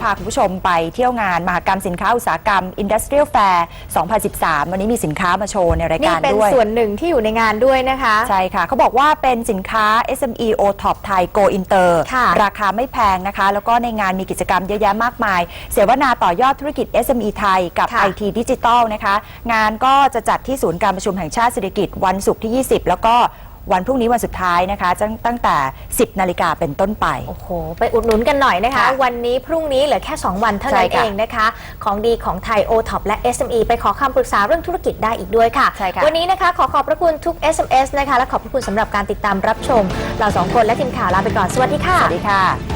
พาคุณผู้ชมไปเที่ยวงาน มหกรรมสินค้าอุตสาหกรรม Industrial Fair 2013 วันนี้มีสินค้ามาโชว์ในรายนี่การเป็นด้วย ส่วนหนึ่งที่อยู่ในงานด้วยนะคะ ใช่ค่ะ เขาบอกว่าเป็นสินค้า SME O Top ไทย Go Inter ค่ะราคาไม่แพงนะคะ แล้วก็ในงานมีกิจกรรมเยอะแยะมากมาย เสวนาต่อยอดธุรกิจ SME ไทยกับ ค่ะ IT ดิจิทัลนะคะ งานก็จะจัดที่ศูนย์การประชุมแห่งชาติเศรษฐกิจวันศุกร์ที่ 20 แล้วก็ วันพรุ่งนี้วันสุดท้ายนะคะตั้งตั้งแต่ 10 นาฬิกาเป็นต้นไป โอ้โห ไปอุดหนุนกันหน่อยนะคะ ค่ะวันนี้พรุ่งนี้เหลือแค่ 2 วันเท่าใช่นั้นเอค่ะงนะคะ ของดีของไทย o t o p และ SME ไปขอคำปรึกษาเรื่องธุรกิจได้อีกด้วยค่ะ ใช่ค่ะ วันนี้นะคะ ขอขอบพระคุณทุก SMS นะคะ และขอบพระคุณสำหรับการติดตามรับชม เราสองคนและทีมข่าวลาไปก่อน สวัสดีค่ะ สวัสดีค่ะ